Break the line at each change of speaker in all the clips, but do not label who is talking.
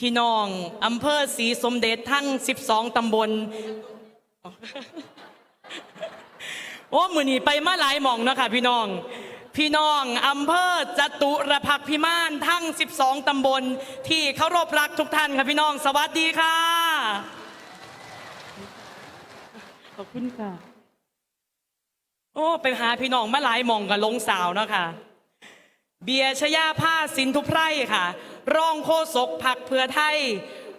พี่น้องอำเภอศรีสมเด็จทั้ง 12 ตำบล โอ้มือนี้ไปมาหลายหม่องเนาะค่ะพี่น้อง พี่น้องอำเภอจตุรพักษ์พิมานทั้ง 12 ตำบล ที่เคารพรักทุกท่านค่ะพี่น้องสวัสดีค่ะ ขอบคุณค่ะ โอ้ไปหาพี่น้องมาหลายหม่องกับลงสาวเนาะค่ะ เบียร์ชยาผ้าสินทุไพร่ค่ะ รองโฆษกพักเพื่อไทย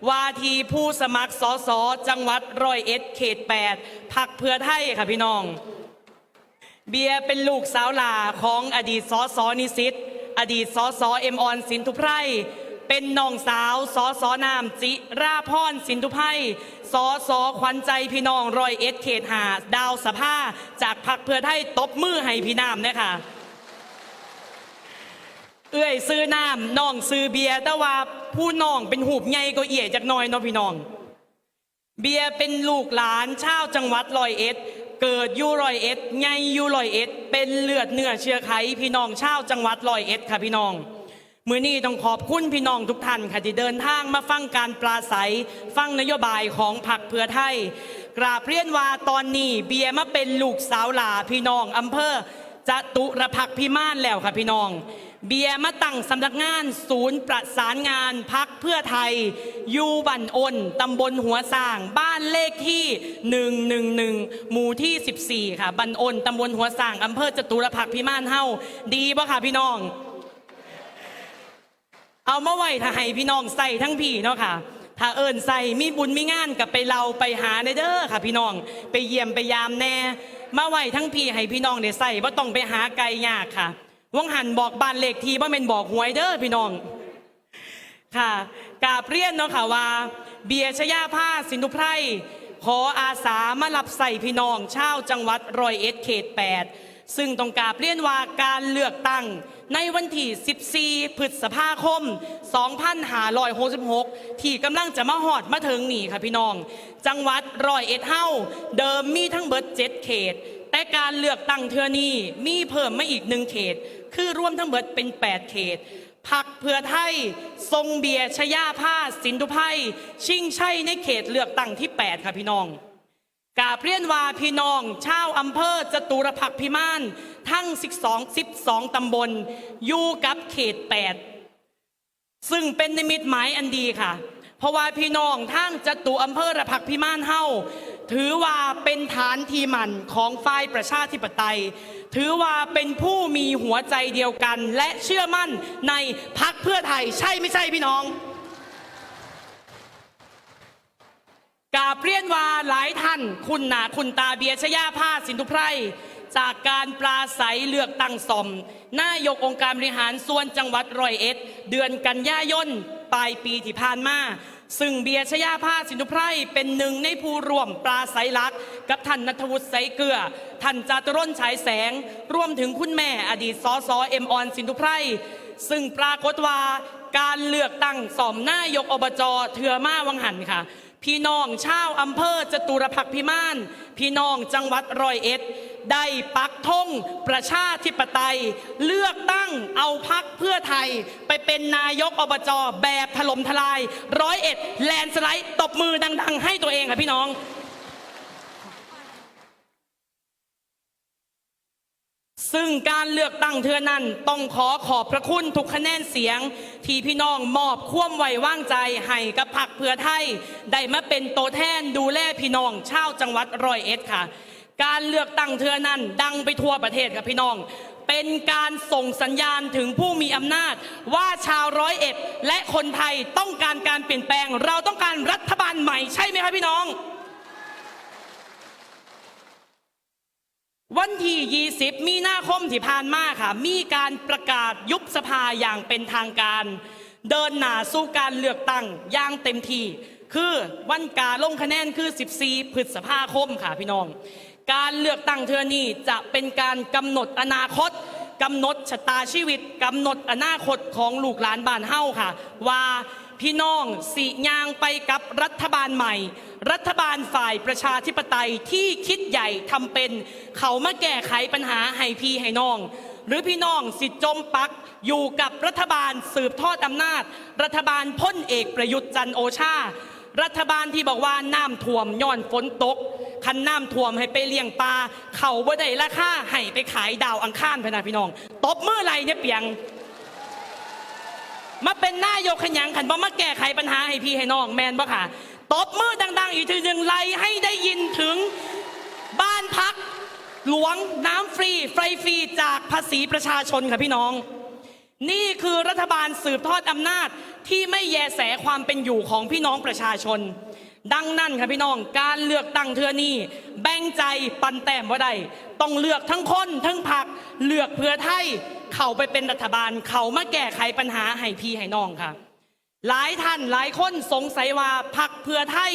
วาทีผู้สมัครสสจังหวัดร้อยเอ็ดเขต8พักเพื่อไทยค่ะพี่น้อง เบียเป็นลูกสาวหลาของอดีตสสนิสิตอดีตสสเอ็มออนสินทุไพรเป็นน้องสาวสอสอนามจิราพรสินทุไพร่สสขวัญใจพี่น้องร้อยเอ็ดเขตหาดาวสภาจากพักเพื่อไทยตบมือให้พี่นามเนยคะ เอื้อยซื้อน้ำน้องซื้อเบียร์แต่ว่าผู้น้องเป็นหูบใหญ่ก็เอี่ยจากน้อยเนาะพี่น้อง เบียร์เป็นลูกหลานชาวจังหวัดร้อยเอ็ด เกิดอยู่ร้อยเอ็ดใหญ่อยู่ร้อยเอ็ด เป็นเลือดเนื้อเชื้อไขพี่น้องชาวจังหวัดร้อยเอ็ดค่ะพี่น้องมือนี้ต้องขอบคุณพี่น้องทุกท่านค่ะที่เดินทางมาฟังการปราศัย ฟังนโยบายของพรรคเพื่อไทย กราบเรียนว่าตอนนี้เบียร์มาเป็นลูกสาวหลาพี่น้องอำเภอจตุรพักพิมานแล้วค่ะพี่น้อง เบียร์มาตั้งสำนักงาน ศูนย์ประสานงานพักเพื่อไทย ยูบันอนตำบลหัวสร้างบ้านเลขที่ 111 หมู่ที่ 14 ค่ะ บันอนตำบลหัวสร้างอำเภอจตุรพักพิมานเฮาดีป่ะค่ะพี่น้อง เอามาไว้ถ้าให้พี่น้องใส่ทั้งพี่เนาะค่ะถ้าเอิญใส่มีบุญมีงานกับไปเราไปหาในเด้อค่ะ พี่น้องไปเยี่ยมไปยามแน่ มาไว้ทั้งพี่ให้พี่น้องได้ใส่ว่าต้องไปหาไกลยากค่ะ ว่งหันบอกบ้านเลขที่ว่าเป็นบอกหวยเด้อพี่น้อง ค่ะกาบเรียนเนาะค่ะว่า เบียชยาผ้าสินุไพรขออาสามารับใส่พี่น้องชาวจังหวัดรอยเอ็ดเขต 8 ซึ่งต้องกาบเรียนว่าการเลือกตั้งในวันที่ 14 พฤษภาคม 2566 ที่กำลังจะมาหอดมาถึงนี่ค่ะพี่น้อง จังหวัดร้อยเอ็ดเฮาเดิมมีทั้งเบิดเจ็ดเขต แต่การเลือกตั้งเทือนี้มีเพิ่มมาอีกหนึ่งเขต คือรวมทั้งเบิดเป็น 8 เขตพักเพื่อไทย ทรงเบียชยาผ้าสินธุไพชิงชัยในเขตเลือกตั้งที่ 8 ค่ะพี่น้องกาเรียนว่าพี่น้องชาวอำเภอจตุรพักพิมานทั้ง 12 12 ตำบล อยู่กับเขต 8 ซึ่งเป็นนิมิตหมายอันดีค่ะ เพราะว่าพี่น้องทั้งจตุอำเภอระพักพิมานเฮา ถือว่าเป็นฐานทีมันของฝ่ายประชาธิปไตย ถือว่าเป็นผู้มีหัวใจเดียวกัน และเชื่อมั่นในพักเพื่อไทย ใช่ไม่ใช่พี่น้องกาเปลี่ยนว่าหลายท่านคุณหนาคุณตาเบียชยาผ้าสินธุไพรจากการปราศัยเลือกตั้งสมนายกองค์การบริหารส่วนจังหวัดร้อยเอ็ด เดือนกันยายน ปลายปีที่ผ่านมา ซึ่งเบียร์ชยาภาสินุไพรเป็นหนึ่งในผู้ร่วมปลาไซลักษ์กับท่านนัทวุฒิไสเกลือ ท่านจาตุรนฉายแสง รวมถึงคุณแม่อดีตสสเอ็มออนสินุไพรซึ่งปรากฏว่าการเลือกตั้งสอมนายกอบจเถือมาวังหันค่ะ พี่น้องชาวอำเภอจตุรพักพิมาน พี่น้องจังหวัดร้อยเอ็ด ได้ปักธงประชาธิปไตย เลือกตั้งเอาพักเพื่อไทย ไปเป็นนายกอบจแบบถล่มทลายร้อยเอ็ดแลนสไลด์ตบมือดัง ๆ ให้ตัวเองค่ะพี่น้อง ซึ่งการเลือกตั้งเทือนั้นต้องขอขอบพระคุณทุกคะแนนเสียง ที่พี่น้องมอบความไว้วางใจให้กับพรรคเพื่อไทย ได้มาเป็นตัวแทนดูแลพี่น้องชาวจังหวัดร้อยเอ็ดค่ะ การเลือกตั้งเทือนั้นดังไปทั่วประเทศค่ะพี่น้อง เป็นการส่งสัญญาณถึงผู้มีอำนาจ ว่าชาวร้อยเอ็ดและคนไทยต้องการการเปลี่ยนแปลง เราต้องการรัฐบาลใหม่ใช่ไหมคะพี่น้อง วันที่ 20 มีนาคมที่ผ่านมาค่ะ มีการประกาศยุบสภาอย่างเป็นทางการ เดินหน้าสู่การเลือกตั้งอย่างเต็มที่ คือวันการลงคะแนนคือ 14 พฤษภาคมค่ะพี่น้อง การเลือกตั้งเทือนี้จะเป็นการกำหนดอนาคตกำหนดชะตาชีวิตกำหนดอนาคตของลูกหลานบ้านเฮาค่ะ ว่า พี่น้องสิยางไปกับรัฐบาลใหม่ รัฐบาลฝ่ายประชาธิปไตยที่คิดใหญ่ทำเป็น เขามาแก้ไขปัญหาให้พี่ให้น้อง หรือพี่น้องสิจมปักอยู่กับรัฐบาลสืบทอดอำนาจ รัฐบาลพ้นเอกประยุทธ์จันโอชารัฐบาลที่บอกว่าน้ำท่วมย้อนฝนตก คันน้ำท่วมให้ไปเลี้ยงปลาเขาบ่ได้ราคาให้ไปขายดาวอังคารพนะพี่น้อง ตบมือไรเนี่ยเปียง มาเป็นหน้ายกขยังขันบ่มาแก้ไขปัญหาให้พี่ให้น้องแมนบ่ค่ะตบมือดัง ๆ อีกทีหนึ่งไล่ให้ได้ยินถึงบ้านพักหลวงน้ำฟรีไฟฟรีจากภาษีประชาชนค่ะพี่น้อง นี่คือรัฐบาลสืบทอดอำนาจที่ไม่แยแสความเป็นอยู่ของพี่น้องประชาชน ดังนั้นค่ะพี่น้องการเลือกตั้งเทือนี้ แบ่งใจปันแต้มว่าใดต้องเลือกทั้งคนทั้งพักเลือกเพื่อไทยเข้าไปเป็นรัฐบาล เขามาแก้ไขปัญหาให้พี่ให้น้องค่ะ หลายท่านหลายคนสงสัยว่าพักเพื่อไทย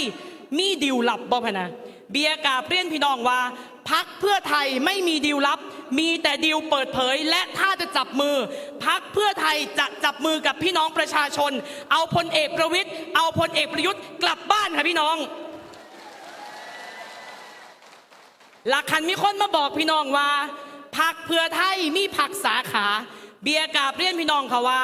มีดิวหลับบ่พนะเบียร์กาเปลี่ยนพี่น้องว่า พักเพื่อไทยไม่มีดิวลับ มีแต่ดิวเปิดเผย และถ้าจะจับมือ พักเพื่อไทยจะจับมือกับพี่น้องประชาชน เอาพลเอกประวิทย์เอาพลเอกประยุทธ์กลับบ้านค่ะพี่น้องหลักคันมีคนมาบอกพี่น้องว่าพักเพื่อไทยมีพักสาขา เบียร์กาเปลี่ยนพี่น้องเขาว่า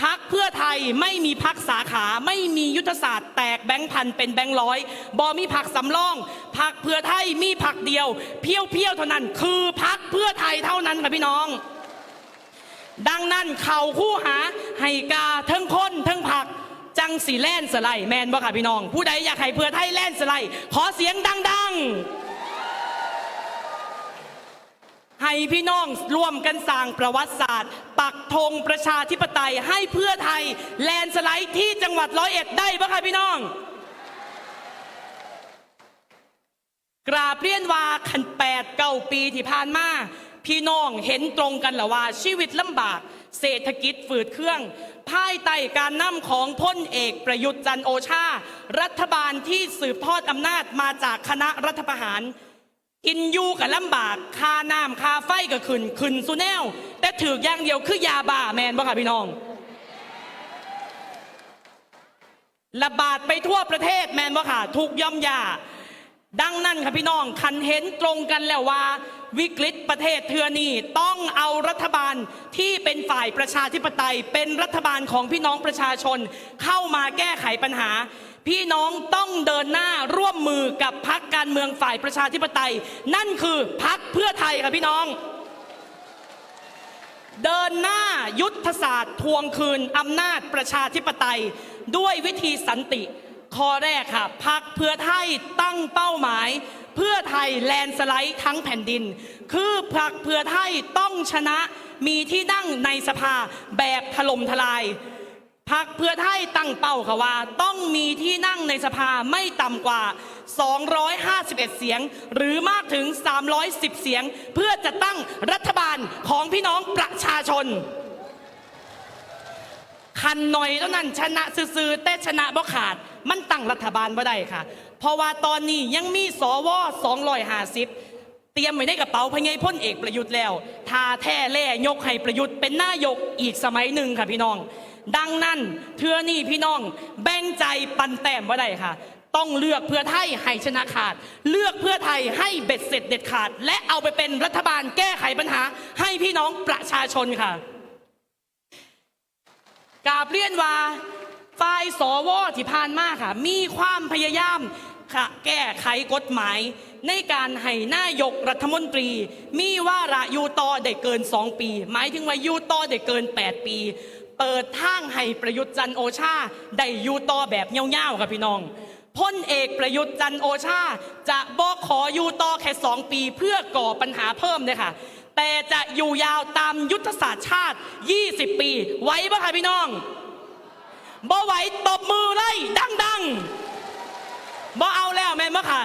พักเพื่อไทยไม่มีพักสาขาไม่มียุทธศาสตร์แตกแบงค์พันเป็นแบงค์ร้อยบอมีพักสำรองพักเพื่อไทยมีพักเดียว เพี้ยวเพียวเท่านั้น คือพักเพื่อไทยเท่านั้นค่ะพี่น้อง ดังนั้นเข่าคู่หาให้กาทั้งคนทั้งผักจังสีแล่นสไลแมนบ่ค่ะพี่น้อง ผู้ใดอยากให้เพื่อไทยแล่นสไลขอเสียงดัง ๆ ให้พี่น้องร่วมกันสร้างประวัติศาสตร์ ปักธงประชาธิปไตยให้เพื่อไทยแลนด์สไลด์ที่จังหวัดร้อยเอ็ดได้ปะคะพี่น้อง กราบเรียนว่าขันแปดเก้าปีที่ผ่านมาพี่น้องเห็นตรงกันแล้วว่าชีวิตลำบาก เศรษฐกิจฝืดเครื่อง ภายใต้การนำของพ้นเอกประยุทธ์จันโอชา รัฐบาลที่สืบทอดอำนาจมาจากคณะรัฐประหาร กินยูกับลำบากค่าน้ำค่าไฟก็ขึ้นขึ้นสุแนว แต่ถือกอย่างเดียวคือยาบ้าแมนบ่ค่ะพี่น้อง ระบาดไปทั่วประเทศแมนบ่ค่ะถูกย่อมยา ดังนั้นค่ะพี่น้องคันเห็นตรงกันแล้วว่า วิกฤตประเทศเทือนี้ต้องเอารัฐบาลที่เป็นฝ่ายประชาธิปไตย เป็นรัฐบาลของพี่น้องประชาชน เข้ามาแก้ไขปัญหา พี่น้องต้องเดินหน้าร่วมมือกับพักการเมืองฝ่ายประชาธิปไตย นั่นคือพักเพื่อไทยค่ะพี่น้อง เดินหน้ายุทธศาสตร์ทวงคืนอำนาจประชาธิปไตย ด้วยวิธีสันติ ข้อแรกค่ะพักเพื่อไทยตั้งเป้าหมายเพื่อไทยแลนด์สไลด์ทั้งแผ่นดิน คือพักเพื่อไทยต้องชนะมีที่นั่งในสภาแบบถล่มทลาย พักเพื่อไทยตั้งเป้าค่ะว่า ต้องมีที่นั่งในสภาไม่ต่ำกว่า 251 เสียง หรือมากถึง 310 เสียง เพื่อจะตั้งรัฐบาลของพี่น้องประชาชน คันหน่อยเท่านั้นชนะซื่อๆแต่ชนะบ่ขาด มันตั้งรัฐบาลบ่ได้ค่ะ เพราะว่าตอนนี้ยังมีสว250เตรียมไว้ในกระเป๋าพญายพ่นเอกประยุทธ์แล้วทาแท้แล่ยกให้ประยุทธ์เป็นนายกอีกสมัยหนึ่งค่ะพี่น้อง ดังนั้นเทือนี่พี่น้อง แบ่งใจปันแต้มบ่ได้ค่ะ ต้องเลือกเพื่อไทยให้ชนะขาด เลือกเพื่อไทยให้เบ็ดเสร็จเด็ดขาด และเอาไปเป็นรัฐบาลแก้ไขปัญหา ให้พี่น้องประชาชนค่ะกาบเรียนว่าฝ่ายสวที่ผ่านมาค่ะ มีความพยายามค่ะแก้ไขกฎหมาย ในการให้นายกรัฐมนตรี มีว่าระอยู่ต่อได้เกิน 2 ปี หมายถึงว่าอยู่ต่อได้เกิน 8 ปี เปิดทางให้ประยุทธ์จันโอชาได้อยู่ต่อแบบเงี้ยวๆค่ะพี่น้องพ้นเอกประยุทธ์จันโอชา จะบอกขออยู่ต่อแค่2ปีเพื่อก่อปัญหาเพิ่มเลยค่ะ แต่จะอยู่ยาวตามยุทธศาสตร์ชาติ 20 ปี ไว้ปะคะพี่น้องบ่ไหวตบมือไล่ดังๆบ่เอาแล้วแม่นบ่ค่ะ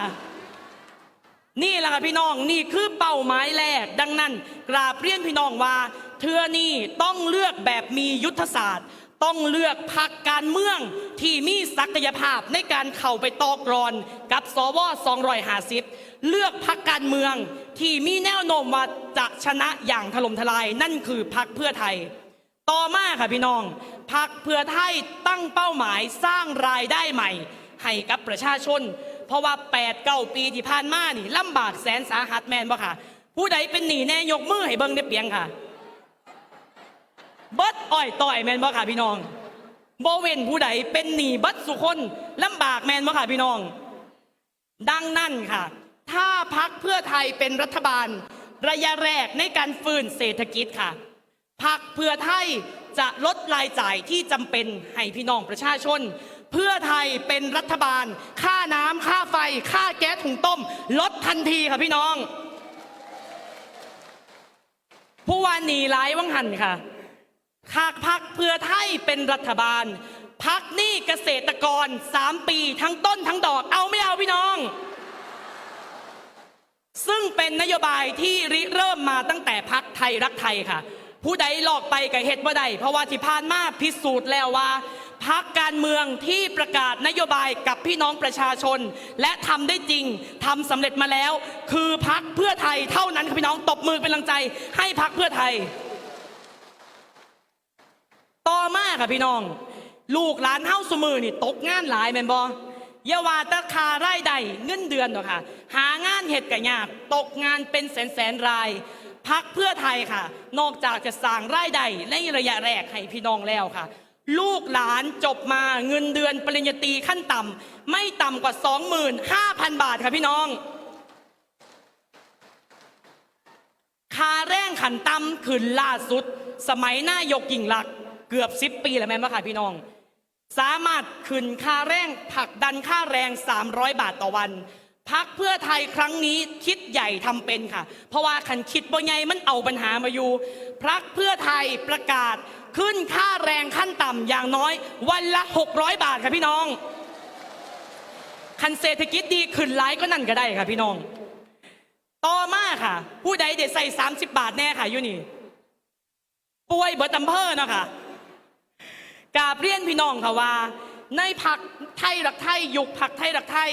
นี่แหละค่ะพี่น้องนี่คือเป้าหมายแรก ดังนั้น กราบเรียนพี่น้องว่า เทือนี่ต้องเลือกแบบมียุทธศาสตร์ ต้องเลือกพักการเมืองที่มีศักยภาพในการเข้าไปตอกรอนกับสว250 เลือกพักการเมืองที่มีแนวโน้มว่าจะชนะอย่างถล่มทลายนั่นคือพักเพื่อไทย ต่อมาค่ะพี่น้องพักเพื่อไทยตั้งเป้าหมายสร้างรายได้ใหม่ ให้กับประชาชน เพราะว่า8ปดเก้าปีที่ผ่านมานี่ลำบากแสนสาหัสแมนบ่ค่ะ ผู้ใดเป็นหนี้แน่ยกมือให้เบิ่งได้เปียงค่ะ เบิดอ้อยต่อยแมนบ่ค่ะพี่น้องบ่เว้นผู้ใดเป็นหนีเบิดสุคนลำบากแมนบ่ค่ะพี่น้อง ดังนั้นค่ะ ถ้าพักเพื่อไทยเป็นรัฐบาล ระยะแรกในการฟื้นเศรษฐกิจค่ะพักเพื่อไทยจะลดรายจ่ายที่จำเป็นให้พี่น้องประชาชน เพื่อไทยเป็นรัฐบาล ค่าน้ำค่าไฟ ค่าแก๊สถุงต้ม ลดทันทีค่ะพี่น้อง ผู้วานหนีร้ายวังหันค่ะ หากพักเพื่อไทยเป็นรัฐบาล พักหนี้เกษตรกร 3 ปีทั้งต้นทั้งดอก เอาไม่เอาพี่น้อง ซึ่งเป็นนโยบายที่ริเริ่มมาตั้งแต่พักไทยรักไทยค่ะ ผู้ใดหลอกไปกับเหตุว่าใดเพราะว่าที่ผ่านมาพิสูจน์แล้วว่าพักการเมืองที่ประกาศนโยบายกับพี่น้องประชาชน และทำได้จริงทำสำเร็จมาแล้ว คือพักเพื่อไทยเท่านั้นพี่น้องตบมือเป็นกำลังใจ ให้พักเพื่อไทย ต่อมา ค่ะพี่น้อง ลูกหลานเฮ้าสมือนี่ตกงานหลายแมนบอเยาวาตะคาไร่ใดเงินเดือนหรอค่ะ หางานเห็ดกะยาก ตกงานเป็นแสนแสนราย พักเพื่อไทยค่ะ นอกจากจะสร้างรายได้ในระยะแรกให้พี่น้องแล้วค่ะ ลูกหลานจบมาเงินเดือนปริญญาตรีขั้นต่ำไม่ต่ำกว่า 25,000 บาทค่ะพี่น้องคาแรงขันต่ำขึ้นล่าสุด สมัยหน้ายกกิ่งลักษ เกือบ10ปีแล้วแม่นบ่ค่ะพี่น้อง สามารถขึ้นค่าแรงผลักดันค่าแรง 300 บาทต่อวันพักเพื่อไทยครั้งนี้คิดใหญ่ทำเป็นค่ะ เพราะว่าขันคิดบ่ใหญ่มันเอาปัญหามาอยู่พักเพื่อไทยประกาศขึ้นค่าแรงขั้นต่ำอย่างน้อย วันละ 600 บาทค่ะพี่น้องคันเศรษฐกิจดีขึ้นหลายก็นั่นก็ได้ค่ะพี่น้อง ต่อมาค่ะ ผู้ใดเด็ดใส่ 30 บาทแน่ค่ะอยู่นี่ป่วยเบิดอำเภอเนาะค่ะ กาเรียนพี่น้องค่ะว่า ในพักไทยรักไทยยุคพักไทยรักไทย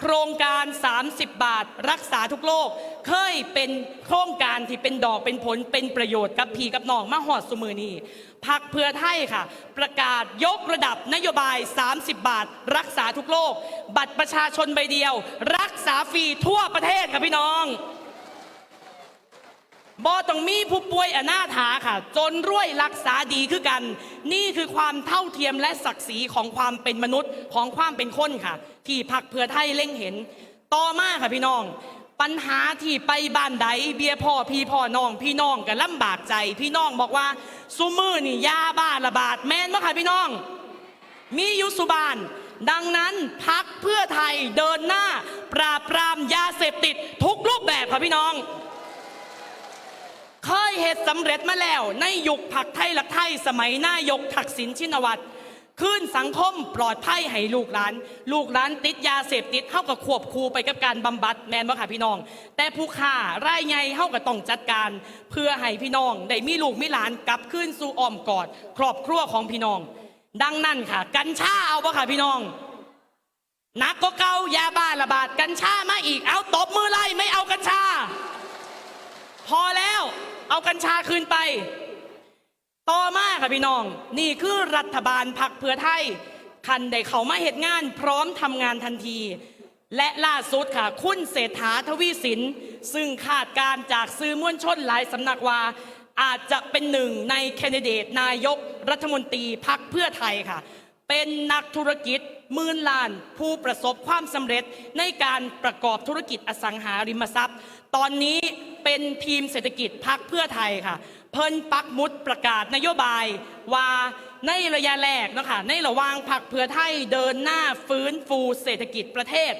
โครงการ 30 บาท รักษาทุกโรคเคยเป็นโครงการที่เป็นดอกเป็นผลเป็นประโยชน์กับพี่กับน้องมาหอดสมือนี้พักเพื่อไทยค่ะ ประกาศยกระดับนโยบาย 30 บาท รักษาทุกโรคบัตรประชาชนใบเดียว รักษาฟรีทั่วประเทศค่ะพี่น้อง บอต้องมีผู้ป่วยอนาถาค่ะ จนรวยรักษาดีคือกัน นี่คือความเท่าเทียมและศักดิ์ศรีของความเป็นมนุษย์ของความเป็นคนค่ะ ที่พักเพื่อไทยเล็งเห็น ต่อมาค่ะพี่น้อง ปัญหาที่ไปบ้านใดเบียพ่อพี่พ่อน้อง พี่น้องก็ลำบากใจ พี่น้องบอกว่าซูมือนี่ยาบ้าระบาดแม่นมะค่ะพี่น้อง มีอยุสุบานดังนั้นพักเพื่อไทยเดินหน้า ปราบปรามยาเสพติดทุกรูปแบบค่ะพี่น้อง เคยเหตุสำเร็จมาแล้ว ในยุคผักไทยหลักไทย สมัยหน้ายกทักษิณชินวัตรขึ้นสังคมปลอดภัยให้ลูกหลาน ลูกหลานติดยาเสพติดเท่ากับควบคูไปกับการบำบัดแมนบ่ค่ะพี่น้อง แต่ผู้ฆ่ารายใหญ่เท่ากับต้องจัดการ เพื่อให้พี่น้องได้มีลูกมีหลานกลับขึ้นสู่อ้อมกอด ครอบครัวของพี่น้อง ดังนั้นค่ะ กัญชาเอาบ่ค่ะพี่น้องนักก็เกายาบ้าระบาดกัญชามาอีกเอาตบมือไล่ไม่เอากัญชา พอแล้ว เอากัญชาคืนไป ต่อมาค่ะพี่น้อง นี่คือรัฐบาลพักเพื่อไทย คันได้เขามาเหตุงานพร้อมทำงานทันที และล่าสุดค่ะ คุณเศรษฐาทวีสิน ซึ่งคาดการจากสื่อมวลชนหลายสำนักว่าอาจจะเป็นหนึ่งในแคนดิเดตนายกรัฐมนตรีพักเพื่อไทยค่ะ เป็นนักธุรกิจมื่นล้านผู้ประสบความสำเร็จในการประกอบธุรกิจอสังหาริมทรัพย์ ตอนนี้ เป็นทีมเศรษฐกิจพักเพื่อไทยค่ะ เพิ่นปักมุดประกาศนโยบาย ว่าในระยะแรกนะคะในระหว่างพักเพื่อไทยเดินหน้าฟื้นฟูเศรษฐกิจประเทศ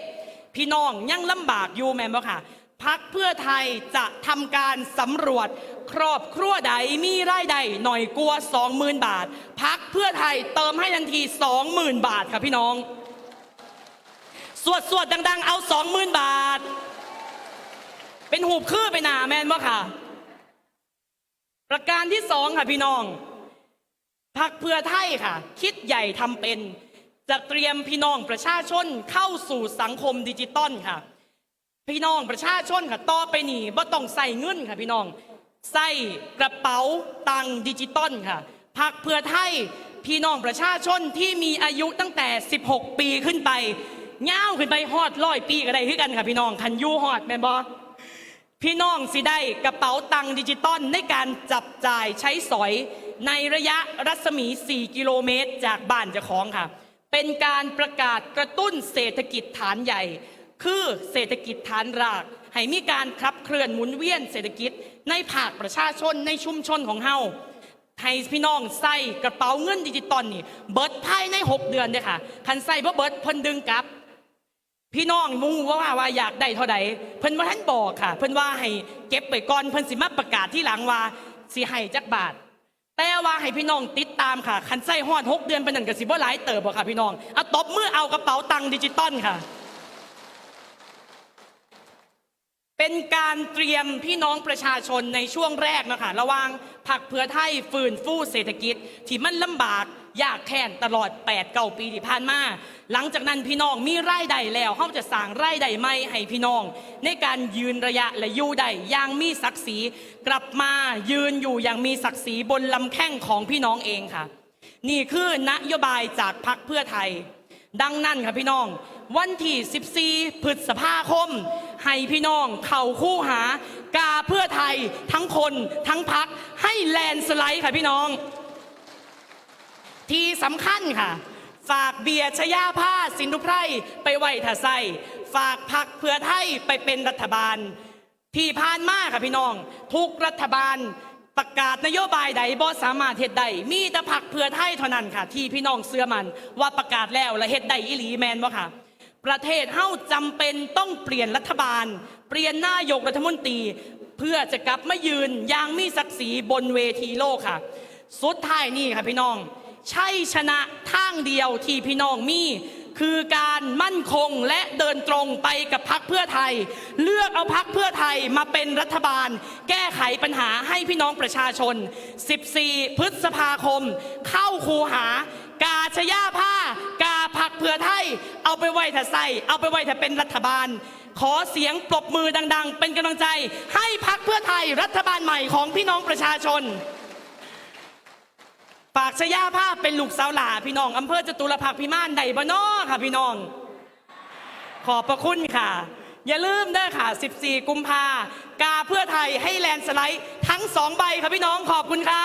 พี่น้องยังลำบากอยู่แม่บ่ค่ะพักเพื่อไทยจะทำการสำรวจ ครอบครัวใดมีรายได้หน่อยกลัว 20,000 บาท พักเพื่อไทยเติมให้ทันที 20,000 บาทค่ะพี่น้อง สวดสวดดัง ๆ เอา 20,000 บาท เป็นหูบคือไปหนาแม่นบ่ค่ะ ประการที่สองค่ะพี่น้องพักเพื่อไทยค่ะ คิดใหญ่ทำเป็น จะเตรียมพี่น้องประชาชนเข้าสู่สังคมดิจิตอลค่ะ พี่น้องประชาชนค่ะต่อไปนี่บ่ต้องใส่เงินค่ะพี่น้องใส่กระเป๋าตังดิจิตอลค่ะพักเพื่อไทยพี่น้องประชาชนที่มีอายุตั้งแต่ 16 ปีขึ้นไปย่าขึ้นไปฮอดร้อยปีก็ได้คือกันค่ะพี่น้องคันยูฮอดแม่นบ่ พี่น้องสิได้กระเป๋าตังค์ดิจิตอลในการจับจ่ายใช้สอย ในระยะรัศมี 4 กิโลเมตร จากบ้านเจ้าของค่ะ เป็นการประกาศกระตุ้นเศรษฐกิจฐานใหญ่ คือเศรษฐกิจฐานราก ให้มีการขับเคลื่อนหมุนเวียนเศรษฐกิจในภาคประชาชนในชุมชนของเฮาให้พี่น้องใส่กระเป๋าเงินดิจิตอลนี่เบิดภายใน 6 เดือนเด้ค่ะคันใส่บ่เบิดเพิ่นดึงกลับ พี่น้องมูว่าว่าว่าอยากได้เท่าใดเพิ่นว่าท่านบอกค่ะ เพิ่นว่าให้เก็บไปก่อนเพิ่นสิมาประกาศที่หลังว่าสิให้จักบาท แต่ว่าให้พี่น้องติดตามค่ะคันใส่ฮอด6เดือนเป็นนั่นก็สิบ่หลายเติบบ่ค่ะพี่น้องเอาตบมือเอากระเป๋าตังค์ดิจิตอลค่ะ เป็นการเตรียมพี่น้องประชาชนในช่วงแรกนะคะระว่างผักเพื่อไทยฝืนฟู่เศรษฐกิจที่มันลำบาก ยากแค้นตลอด8ปดเก้าปีที่ผ่านมาหลังจากนั้นพี่น้องมีรายได้แล้วเขาจะสร้างรายได้ใหม่ให้พี่น้อง ในการยืนระยะและยู่ได้อย่างมีศักดิ์ศรีกลับมายืนอยู่อย่างมีศักดิ์ศรีบนลำแข้งของพี่น้องเองค่ะ นี่คือนโยบายจากพรรคเพื่อไทย ดังนั้นค่ะพี่น้อง วันที่ 14 พฤษภาคม ให้พี่น้องเข่าคู่หากาเพื่อไทยทั้งคนทั้งพักให้แลนสไลด์ค่ะพี่น้อง ที่สำคัญค่ะ ฝากเบียร์ชยาผ้าสินทุไพรไปไหวทาไซฝากพักเพื่อไทยไปเป็นรัฐบาล ที่ผ่านมาค่ะพี่น้อง ทุกรัฐบาลประกาศนโยบายใดบ่สามารถเฮ็ดได้มีแต่พักเพื่อไทยเท่านั้นค่ะ ที่พี่น้องเชื่อมันว่าประกาศแล้วและเฮ็ดได้อีหลีแมนบ่ค่ะ ประเทศเฮาจำเป็นต้องเปลี่ยนรัฐบาล เปลี่ยนนายกรัฐมนตรี เพื่อจะกลับมายืนอย่างมีศักดิ์ศรีบนเวทีโลกค่ะ สุดท้ายนี่ค่ะพี่น้อง ใช่ชนะทางเดียวที่พี่น้องมีคือการมั่นคงและเดินตรงไปกับพักเพื่อไทย เลือกเอาพักเพื่อไทยมาเป็นรัฐบาล แก้ไขปัญหาให้พี่น้องประชาชน 14 พฤษภาคม เข้าคูหากาชยาผ้ากาพักเพื่อไทย เอาไปไว้ถ้าใส่เอาไปไว้ถ้าเป็นรัฐบาล ขอเสียงปรบมือดัง ๆ เป็นกำลังใจ ให้พักเพื่อไทยรัฐบาลใหม่ของพี่น้องประชาชน ปากชยาภาพเป็นลูกสาวหลาพี่น้องอำเภอจตุรพักษ์พิมานใดบ้านอค่ะ พี่น้อง ขอบพระคุณค่ะ อย่าลืมเด้อค่ะ 14 กุมภากาเพื่อไทยให้แลนสไลด์ทั้งสองใบค่ะพี่น้องขอบคุณค่ะ